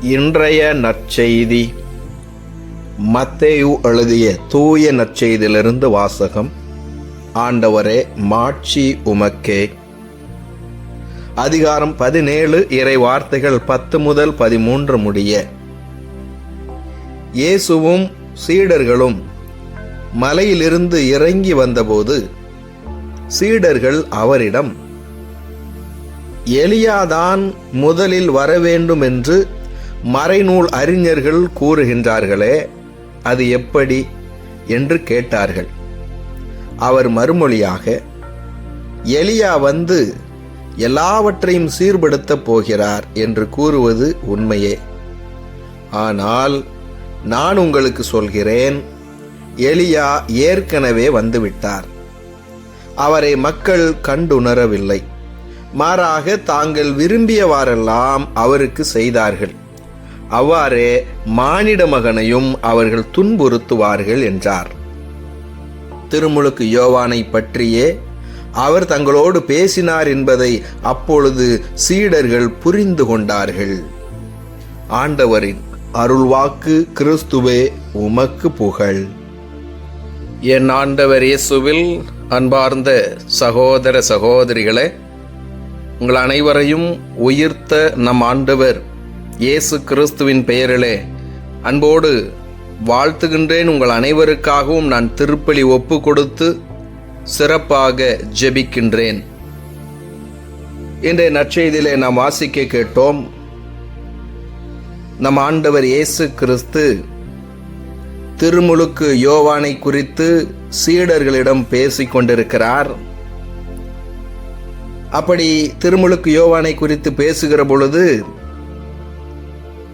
இன்றைய நற்செய்தி. மத்தேயு எழுதிய தூய நற்செய்தியிலிருந்து வாசகம். ஆண்டவரே மாட்சி உமக்கே. அதிகாரம் பதினேழு இறை வார்த்தைகள் பத்து முதல் பதிமூன்று முடிய. இயேசுவும் சீடர்களும் மலையிலிருந்து இறங்கி வந்தபோது சீடர்கள் அவரிடம் எலியாதான் முதலில் வரவேண்டும் என்று மறைநூல் அறிஞர்கள் கூறுகின்றார்களே அது எப்படி என்று கேட்டார்கள். அவர் மறுமொழியாக எலியா வந்து எல்லாவற்றையும் சீர்படுத்தப் போகிறார் என்று கூறுவது உண்மையே. ஆனால் நான் உங்களுக்கு சொல்கிறேன் எலியா ஏற்கனவே வந்துவிட்டார். அவரை மக்கள் கண்டுணரவில்லை. மாறாக தாங்கள் விரும்பியவாறெல்லாம் அவருக்கு செய்தார்கள். அவ்வாறே மானிட மகனையும் அவர்கள் துன்புறுத்துவார்கள் என்றார். திருமுழுக்கு யோவானை பற்றியே அவர் தங்களோடு பேசினார் என்பதை அப்பொழுது சீடர்கள் புரிந்து கொண்டார்கள். ஆண்டவரின் அருள்வாக்கு கிறிஸ்துவே உமக்கு புகழ். என் ஆண்டவர் இயேசுவில் அன்பார்ந்த சகோதர சகோதரிகளே உங்கள் அனைவரையும் உயிர்த்த நம் ஆண்டவர் இயேசு கிறிஸ்துவின் பெயரிலே அன்போடு வாழ்த்துகின்றேன். உங்கள் அனைவருக்காகவும் நான் திருப்பலி ஒப்பு கொடுத்து சிறப்பாக ஜெபிக்கின்றேன். இன்றைய நற்செய்தியிலே நாம் வாசிக்க கேட்டோம். நம் ஆண்டவர் இயேசு கிறிஸ்து திருமுழுக்கு யோவானை குறித்து சீடர்களிடம் பேசிக்கொண்டிருக்கிறார் அப்படி திருமுழுக்கு யோவானை குறித்து பேசுகிற பொழுது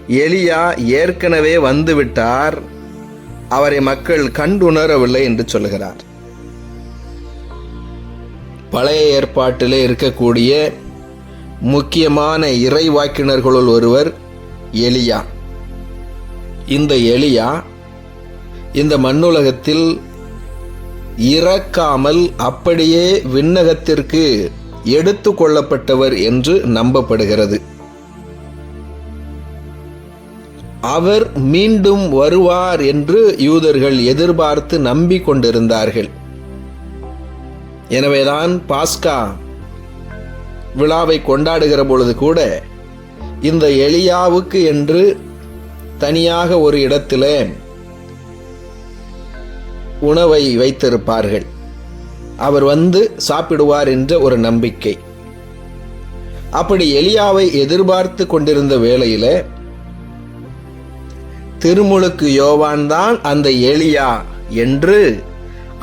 எலியா ஏற்கனவே வந்துவிட்டார். அவரை மக்கள் கண்டுணரவில்லை என்று சொல்லுகிறார். பழைய ஏற்பாட்டிலே இருக்கக்கூடிய முக்கியமான இறைவாக்கினர்களுள் ஒருவர் எலியா. இந்த எலியா இந்த மண்ணுலகத்தில் இறக்காமல் அப்படியே விண்ணகத்திற்கு எடுத்து கொள்ளப்பட்டவர் என்று நம்பப்படுகிறது. அவர் மீண்டும் வருவார் என்று யூதர்கள் எதிர்பார்த்து நம்பி கொண்டிருந்தார்கள் எனவேதான் பாஸ்கா விழாவை கொண்டாடுகிற பொழுது கூட இந்த எளியாவுக்கு என்று தனியாக ஒரு இடத்திலே உணவை வைத்திருப்பார்கள். அவர் வந்து சாப்பிடுவார் என்ற ஒரு நம்பிக்கை. அப்படி எலியாவை எதிர்பார்த்து கொண்டிருந்த வேளையில திருமுழுக்கு யோவான்தான் அந்த எலியா என்று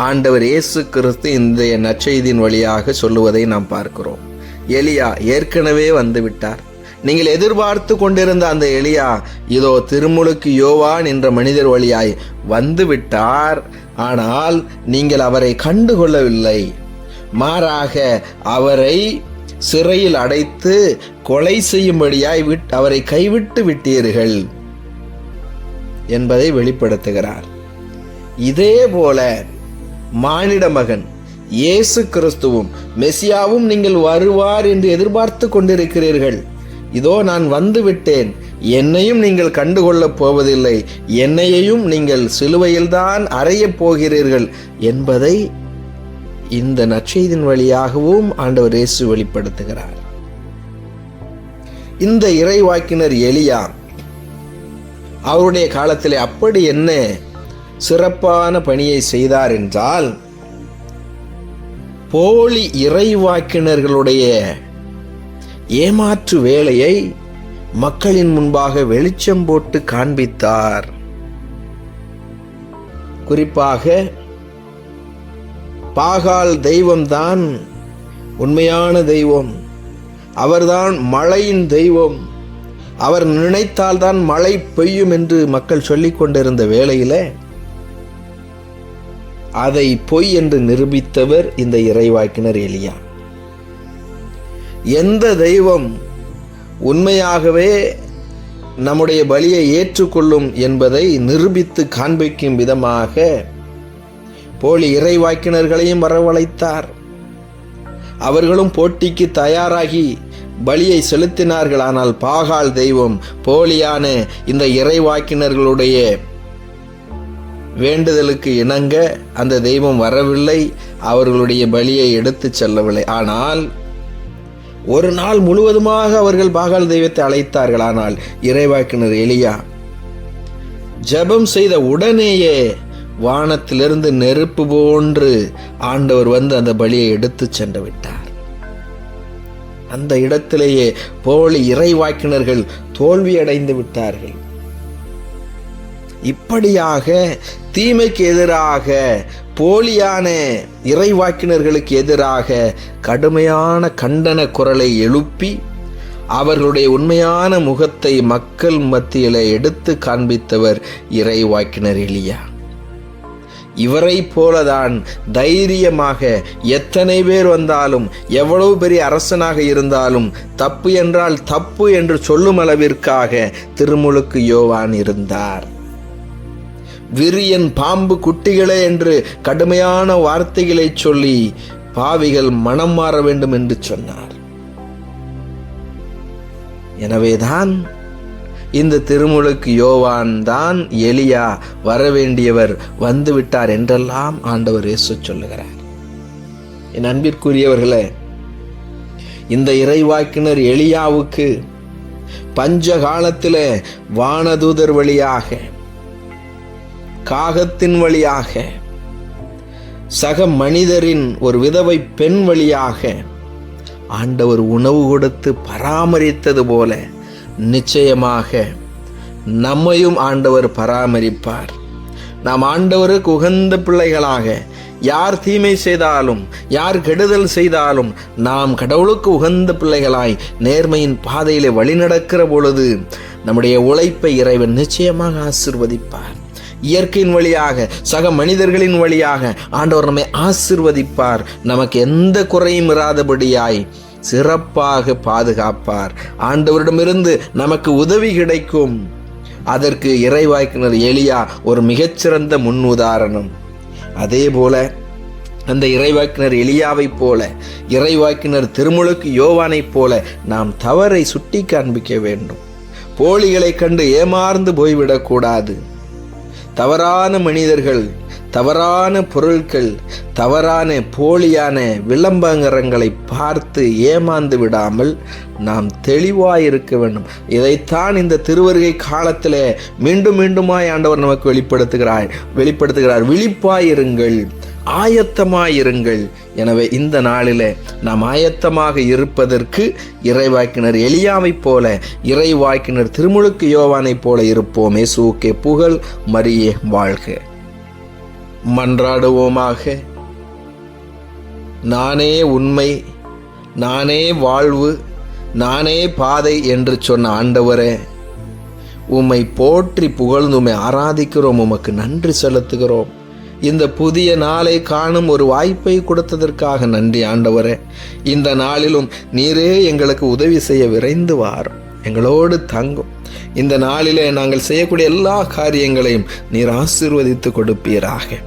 ஆண்டவர் இயேசு கிறிஸ்து இந்த நற்செய்தியின் வழியாக சொல்லுவதை நாம் பார்க்கிறோம். எலியா ஏற்கனவே வந்து விட்டார் நீங்கள் எதிர்பார்த்து கொண்டிருந்த அந்த எலியா இதோ திருமுழுக்கு யோவான் என்ற மனிதர் வழியாய் வந்து விட்டார் ஆனால் நீங்கள் அவரை கண்டுகொள்ளவில்லை. மாறாக அவரை சிறையில் அடைத்து கொலை செய்யும்படியாய் விட் அவரை கைவிட்டு விட்டீர்கள். என்பதை வெளிப்படுத்துகிறார். இதே போல மானிட மகன் இயேசு கிறிஸ்துவும் மெசியாவும் நீங்கள் வருவார் என்று எதிர்பார்த்து கொண்டிருக்கிறீர்கள். இதோ நான் வந்துவிட்டேன். என்னையும் நீங்கள் கண்டுகொள்ளப் போவதில்லை. என்னையையும் நீங்கள் சிலுவையில்தான் அறையப் போகிறீர்கள் என்பதை இந்த நற்செய்தின் வழியாகவும் ஆண்டவர் இயேசு வெளிப்படுத்துகிறார். இந்த இறைவாக்கினர் எலியா அவருடைய காலத்தில் அப்படி என்ன சிறப்பான பணியை செய்தார் என்றால் போலி இறைவாக்கினர்களுடைய ஏமாற்று வேலையை மக்களின் முன்பாக வெளிச்சம் போட்டு காண்பித்தார். குறிப்பாக பாகால் தெய்வம்தான் உண்மையான தெய்வம். அவர்தான் மழையின் தெய்வம். அவர் நினைத்தால்தான் மழை பெய்யும் என்று மக்கள் சொல்லிக் கொண்டிருந்த வேளையில அதை பொய் என்று நிரூபித்தவர் இந்த இறைவாக்கினர் எலியா. எந்த தெய்வம் உண்மையாகவே நம்முடைய பலியை ஏற்றுக்கொள்ளும் என்பதை நிரூபித்து காண்பிக்கும் விதமாக போலி இறைவாக்கினர்களையும் வரவழைத்தார். அவர்களும் போட்டிக்கு தயாராகி பலியை செலுத்தினார்கள் ஆனால் பாகால் தெய்வம் போலியான இந்த இறைவாக்கினர்களுடைய வேண்டுதலுக்கு இணங்க அந்த தெய்வம் வரவில்லை அவர்களுடைய பலியை எடுத்து செல்லவில்லை. ஆனால் ஒரு நாள் முழுவதுமாக அவர்கள் பாகால் தெய்வத்தை அழைத்தார்கள். ஆனால் இறைவாக்கினர் எலியா ஜெபம் செய்த உடனேயே வானத்திலிருந்து நெருப்பு போன்று ஆண்டவர் வந்து அந்த பலியை எடுத்துச் சென்று விட்டார். அந்த இடத்திலேயே போலி இறைவாக்கினர்கள் தோல்வியடைந்து விட்டார்கள். இப்படியாக தீமைக்கு எதிராக போலியான இறைவாக்கினர்களுக்கு எதிராக கடுமையான கண்டன குரலை எழுப்பி அவர்களுடைய உண்மையான முகத்தை மக்கள் மத்தியில் எடுத்து காண்பித்தவர் இறைவாக்கினர் எலியா. இவரை போலதான் தைரியமாக எத்தனை பேர் வந்தாலும் எவ்வளவு பெரிய அரசனாக இருந்தாலும் தப்பு என்றால் தப்பு என்று சொல்லும் அளவிற்காக திருமுழுக்கு யோவான் இருந்தார். விரியன் பாம்பு குட்டிகளே என்று கடுமையான வார்த்தைகளை சொல்லி பாவிகள் மனம் மாற வேண்டும் என்று சொன்னார். எனவேதான் இந்த திருமுழுக்கு யோவான் தான் எலியா வரவேண்டியவர் வந்துவிட்டார் என்றெல்லாம் ஆண்டவர் இயேசு சொல்லுகிறார். என் அன்பிற்குரியவர்களே இந்த இறைவாக்கினர் எலியாவுக்கு பஞ்ச காலத்தில் வானதூதர் வழியாக காகத்தின் வழியாக சக மனிதரின் ஒரு விதவை பெண் வழியாக ஆண்டவர் உணவு கொடுத்து பராமரித்தது போல நிச்சயமாக நம்மையும் ஆண்டவர் பராமரிப்பார். நாம் ஆண்டவருக்கு உகந்த பிள்ளைகளாக யார் தீமை செய்தாலும் யார் கெடுதல் செய்தாலும் நாம் கடவுளுக்கு உகந்த பிள்ளைகளாய் நேர்மையின் பாதையிலே வழிநடக்கிற பொழுது நம்முடைய உழைப்பை இறைவன் நிச்சயமாக ஆசிர்வதிப்பார். இயற்கையின் வழியாக சக மனிதர்களின் வழியாக ஆண்டவர் நம்மை ஆசிர்வதிப்பார். நமக்கு எந்த குறையும் இராதபடியாய் சிறப்பாக பாதுகாப்பார். ஆண்டவரிடமிருந்து நமக்கு உதவி கிடைக்கும். அதற்கு இறைவாய்க்கினர் எளியா ஒரு மிகச்சிறந்த முன் உதாரணம் அதே போல அந்த இறைவாக்கினர் எலியாவைப் போல இறைவாக்கினர் திருமுழுக்கு யோவானைப் போல நாம் தவறை சுட்டி காண்பிக்க வேண்டும். போலிகளைக் கண்டு ஏமாந்து போய்விடக்கூடாது. தவறான மனிதர்கள் தவறான பொருட்கள் தவறான போலியான விளம்பரங்களை பார்த்து ஏமாந்து விடாமல் நாம் தெளிவாயிருக்க வேண்டும். இதைத்தான் இந்த திருவருகை காலத்தில் மீண்டும் மீண்டுமாய் ஆண்டவர் நமக்கு வெளிப்படுத்துகிறார். வெளிப்படுத்துகிறார் விழிப்பாயிருங்கள் ஆயத்தமாயிருங்கள் எனவே இந்த நாளில் நாம் ஆயத்தமாக இருப்பதற்கு இறைவாக்கினர் எலியாவைப் போல இறைவாக்கினர் திருமுழுக்கு யோவானைப் போல இருப்போம். சூக்கே புகழ் மரியே வாழ்க. மன்றாடுவோமாக. நானே உண்மை நானே வாழ்வு நானே பாதை என்று சொன்ன ஆண்டவரே உம்மை போற்றி புகழ்ந்து உம்மை ஆராதிக்கிறோம் உமக்கு நன்றி செலுத்துகிறோம். இந்த புதிய நாளை காணும் ஒரு வாய்ப்பை கொடுத்ததற்காக நன்றி ஆண்டவரே. இந்த நாளிலும் நீரே எங்களுக்கு உதவி செய்ய விரைந்து வாரும் எங்களோடு தங்கும். இந்த நாளிலே நாங்கள் செய்யக்கூடிய எல்லா காரியங்களையும் நீர் ஆசீர்வதித்து கொடுப்பீராக.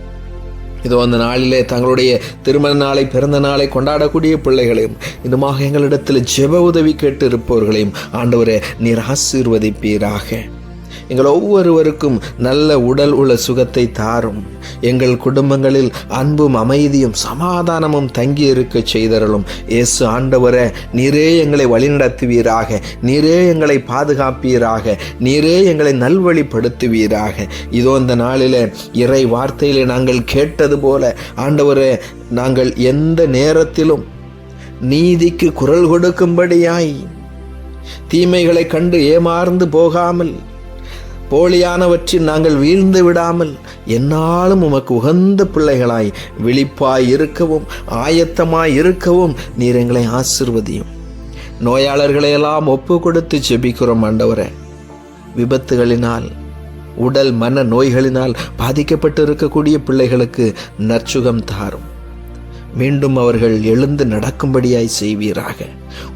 இதோ அந்த நாளிலே தங்களுடைய திருமண நாளை பிறந்த நாளை கொண்டாடக்கூடிய பிள்ளைகளையும் இதுமாக எங்களிடத்தில் ஜெப உதவி கேட்டு இருப்பவர்களையும் ஆண்டவரே நீர் ஆசீர்வதிப்பீராக. எங்கள் ஒவ்வொருவருக்கும் நல்ல உடல் உள்ள சுகத்தை தாரும். எங்கள் குடும்பங்களில் அன்பும் அமைதியும் சமாதானமும் தங்கி இருக்க செய்தரலும் இயேசு ஆண்டவரே நீரே எங்களை வழிநடத்துவீராக நீரே எங்களை பாதுகாப்பீராக நீரே எங்களை நல்வழிப்படுத்துவீராக. இதோ இந்த நாளில் இறை வார்த்தையிலே நாங்கள் கேட்டது போல ஆண்டவரே நாங்கள் எந்த நேரத்திலும் நீதிக்கு குரல் கொடுக்கும்படியாய் தீமைகளை கண்டு ஏமாறந்து போகாமல் போலியானவற்றில் நாங்கள் வீழ்ந்து விடாமல் என்னாலும் உமக்கு உகந்த பிள்ளைகளாய் விழிப்பாய் இருக்கவும் ஆயத்தமாய் இருக்கவும் நீர் எங்களை ஆசிர்வதியும். நோயாளர்களையெல்லாம் ஒப்பு கொடுத்து செபிக்கிறோம் ஆண்டவரே. விபத்துகளினால் உடல் மன நோய்களினால் பாதிக்கப்பட்டு இருக்கக்கூடிய பிள்ளைகளுக்கு நற்சுகம் தாரும். மீண்டும் அவர்கள் எழுந்து நடக்கும்படியாய் செய்வீராக.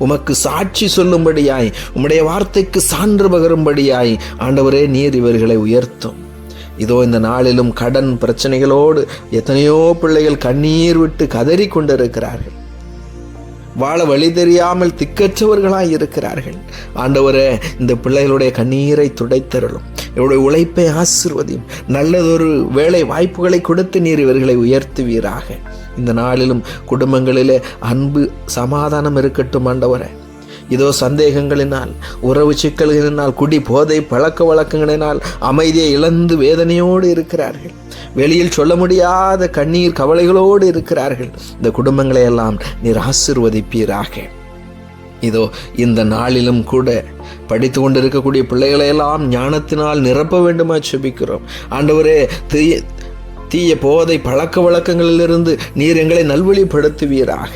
உமக்கு சாட்சி சொல்லும்படியாய் உம்முடைய வார்த்தைக்கு சான்று பகரும்படியாய் ஆண்டவரே நீர் இவர்களை உயர்த்தும். இதோ இந்த நாளிலும் கடன் பிரச்சனைகளோடு எத்தனையோ பிள்ளைகள் கண்ணீர் விட்டு கதறி கொண்டிருக்கிறார்கள் வாழ வழி தெரியாமல் திக்கற்றவர்களாய் இருக்கிறார்கள். ஆண்டவரே இந்த பிள்ளைகளுடைய கண்ணீரை துடைத்தருளும். இவருடைய உழைப்பை ஆசிர்வதியும். நல்லதொரு வேலை வாய்ப்புகளை கொடுத்து நீர் இவர்களை உயர்த்துவீராக. இந்த நாளிலும் குடும்பங்களிலே அன்பு சமாதானம் இருக்கட்டும் ஆண்டவரே. இதோ சந்தேகங்களினால் உறவு சிக்கல்களினால் குடி போதை பழக்க வழக்கங்களினால் அமைதியை இழந்து வேதனையோடு இருக்கிறார்கள். வெளியில் சொல்ல முடியாத கண்ணீர் கவலைகளோடு இருக்கிறார்கள். இந்த குடும்பங்களை எல்லாம் நீர் ஆசிர்வதிப்பீராக. இதோ இந்த நாளிலும் கூட படித்து கொண்டிருக்கக்கூடிய பிள்ளைகளை எல்லாம் ஞானத்தினால் நிரப்ப வேண்டுமா செபிக்கிறோம். ஆண்டவரே தீய போதை பழக்க வழக்கங்களிலிருந்து நீர் எங்களை நல்வழிப்படுத்துவீராக.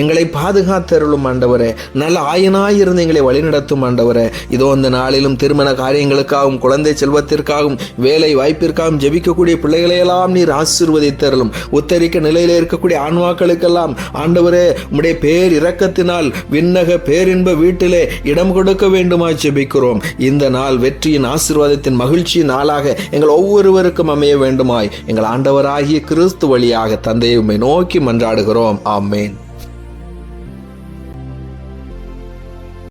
எங்களை பாதுகாத்தருளும் ஆண்டவரே நல்ல ஆயனாயிருந்து எங்களை வழிநடத்தும் ஆண்டவரே. இதோ இந்த நாளிலும் திருமண காரியங்களுக்காகவும் குழந்தை செல்வத்திற்காகவும் வேலை வாய்ப்பிற்காகவும் ஜெபிக்கக்கூடிய பிள்ளைகளையெல்லாம் நீர் ஆசிர்வதித்தருளும். உத்தரிக்க நிலையில் இருக்கக்கூடிய ஆன்மாக்களுக்கெல்லாம் ஆண்டவரே உம்முடைய பேர் இரக்கத்தினால் விண்ணக பேரின்ப வீட்டிலே இடம் கொடுக்க வேண்டுமா ஜெபிக்கிறோம். இந்த நாள் வெற்றியின் ஆசீர்வாதத்தின் மகிழ்ச்சியின் நாளாக எங்கள் ஒவ்வொருவருக்கும் அமைய வேண்டுமாய். எங்கள் ஆண்டவராகிய கிறிஸ்து வழியாக தந்தையை நோக்கி மன்றாடுகிறோம். ஆமேன்.